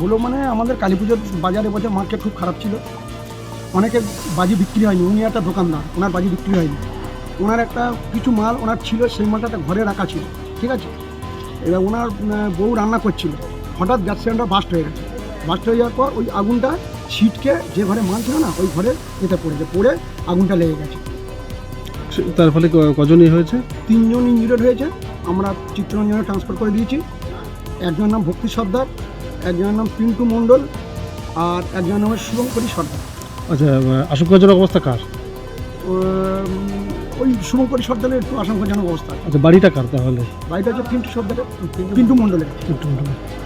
হলো মানে আমাদের কালী পুজোর বাজারে বছর মার্কেট খুব খারাপ ছিল। অনেকের বাজি বিক্রি হয়নি উনি একটা দোকানদার ওনার বাজি বিক্রি হয়নি। ওনার একটা কিছু মাল ওনার ছিল সেই মালটা একটা ঘরে রাখা ছিল ঠিক আছে? এবার ওনার বউ রান্না করছিল। হঠাৎ গ্যাস সিলিন্ডার বাস্ট হয়ে গেছে। বাস্ট হয়ে যাওয়ার পর ওই আগুনটা ছিটকে যে ঘরে মাল ছিল না ওই ঘরে এতে পড়েছে পড়ে আগুনটা লেগে গেছে। তার ফলে কজনই হয়েছে? তিনজন ইঞ্জুরিড হয়েছে। আমরা চিত্তরঞ্জনে ট্রান্সফার করে দিয়েছি। একজনের নাম ভক্তি সর্দার একজনের নাম পিন্টু মণ্ডল আর একজনের নাম শুভঙ্করী সর্দার। আচ্ছা আশঙ্কাজনক অবস্থা কার? ওই শুভঙ্করী সর্দারের একটু আশঙ্কাজনক অবস্থা। আচ্ছা বাড়িটা কার তাহলে? বাড়িটা হচ্ছে পিন্টু সর্দারের পিন্টু মণ্ডলের।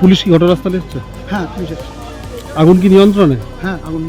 পুলিশ কি ঘটনাস্থলে এসছে? হ্যাঁ পুলিশ আগুন কি নিয়ন্ত্রণে? হ্যাঁ আগুন